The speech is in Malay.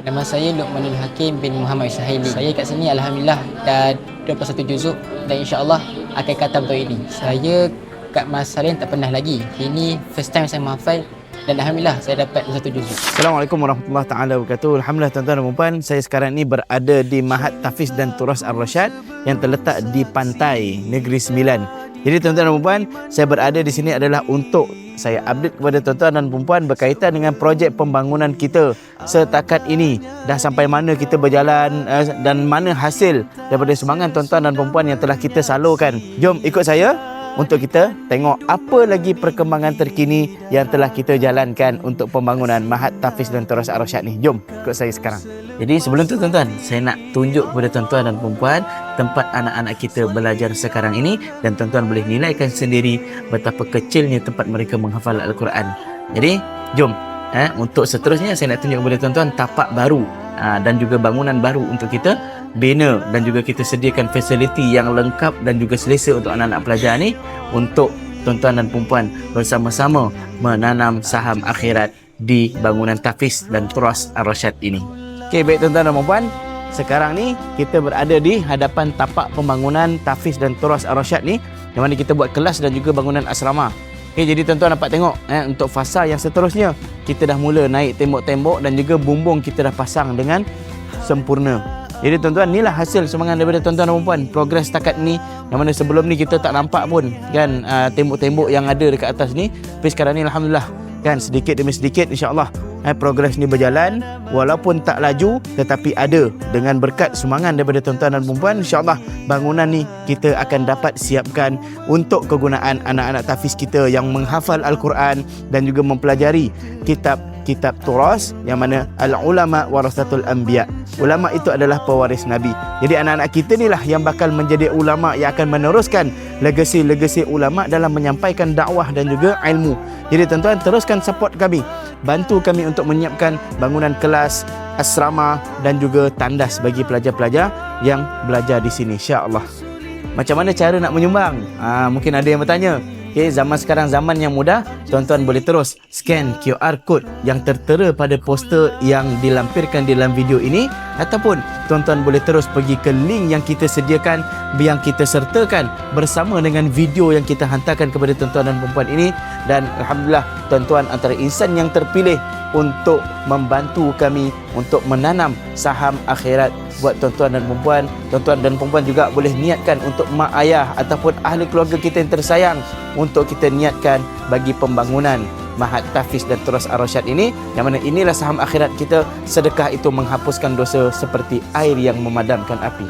Nama saya Luqmanul Hakim bin Muhammad Syahili. Saya kat sini Alhamdulillah dah 21 juzuk dan insyaAllah akan khatam tahun ini. Saya kat Masalin tak pernah lagi. Ini first time saya menghafal dan Alhamdulillah saya dapat satu juzuk. Assalamualaikum warahmatullahi taala wabarakatuh. Alhamdulillah tuan-tuan dan puan, saya sekarang ini berada di Mahat Tafiz dan Turas Ar-Rasyad yang terletak di pantai Negeri Sembilan. Jadi tuan-tuan dan puan, saya berada di sini adalah untuk saya update kepada tuan-tuan dan puan berkaitan dengan projek pembangunan kita setakat ini dah sampai mana kita berjalan eh, dan mana hasil daripada sumbangan tuan-tuan dan puan yang telah kita salurkan. Jom ikut saya untuk kita tengok apa lagi perkembangan terkini yang telah kita jalankan untuk pembangunan Mahat Tafiz dan Turas Ar-Rasyad ni. Jom ikut saya sekarang. Jadi sebelum tu tuan-tuan, saya nak tunjuk kepada tuan-tuan dan perempuan tempat anak-anak kita belajar sekarang ini dan tuan-tuan boleh nilaikan sendiri betapa kecilnya tempat mereka menghafal Al-Quran. Jadi, jom. Eh, untuk seterusnya saya nak tunjuk kepada tuan-tuan tapak baru ah, dan juga bangunan baru untuk kita bina dan juga kita sediakan fasiliti yang lengkap dan juga selesa untuk anak-anak pelajar ni untuk tuan-tuan dan perempuan bersama-sama menanam saham akhirat di bangunan Tafiz dan Turas Ar-Rasyad ini. Okey, baik tuan-tuan dan perempuan, sekarang ni kita berada di hadapan tapak pembangunan Tafiz dan Turas Ar-Rasyad ni yang mana kita buat kelas dan juga bangunan asrama. Okey, jadi tuan-tuan dapat tengok eh, untuk fasa yang seterusnya kita dah mula naik tembok-tembok dan juga bumbung kita dah pasang dengan sempurna. Jadi tuan-tuan, inilah hasil sumbangan daripada tuan-tuan dan puan Progres setakat ni Yang mana sebelum ni kita tak nampak pun Kan uh, tembok-tembok yang ada dekat atas ni. Tapi sekarang ni Alhamdulillah Kan sedikit demi sedikit insyaAllah eh, Progres ni berjalan. Walaupun tak laju Tetapi ada Dengan berkat sumbangan daripada tuan-tuan dan puan InsyaAllah bangunan ni Kita akan dapat siapkan Untuk kegunaan anak-anak tafiz kita Yang menghafal Al-Quran Dan juga mempelajari kitab kitab Turas yang mana al-ulama warasatul anbiya. Ulama itu adalah pewaris nabi. Jadi anak-anak kita inilah yang bakal menjadi ulama yang akan meneruskan legasi-legasi ulama dalam menyampaikan dakwah dan juga ilmu. Jadi tuan-tuan teruskan support kami. Bantu kami untuk menyiapkan bangunan kelas, asrama dan juga tandas bagi pelajar-pelajar yang belajar di sini insya-Allah. Macam mana cara nak menyumbang? Ha, mungkin ada yang bertanya. Okay, zaman sekarang zaman yang mudah, tuan-tuan boleh terus scan QR code yang tertera pada poster yang dilampirkan di dalam video ini ataupun tuan-tuan boleh terus pergi ke link yang kita sediakan yang kita sertakan bersama dengan video yang kita hantarkan kepada tuan-tuan dan perempuan ini dan alhamdulillah tuan-tuan antara insan yang terpilih untuk membantu kami untuk menanam saham akhirat buat tuan-tuan dan perempuan. Tuan-tuan dan perempuan juga boleh niatkan untuk mak ayah ataupun ahli keluarga kita yang tersayang untuk kita niatkan bagi pembangunan Mahat Tafiz dan Turas Ar-Rasyad ini yang mana inilah saham akhirat kita sedekah itu menghapuskan dosa seperti air yang memadamkan api.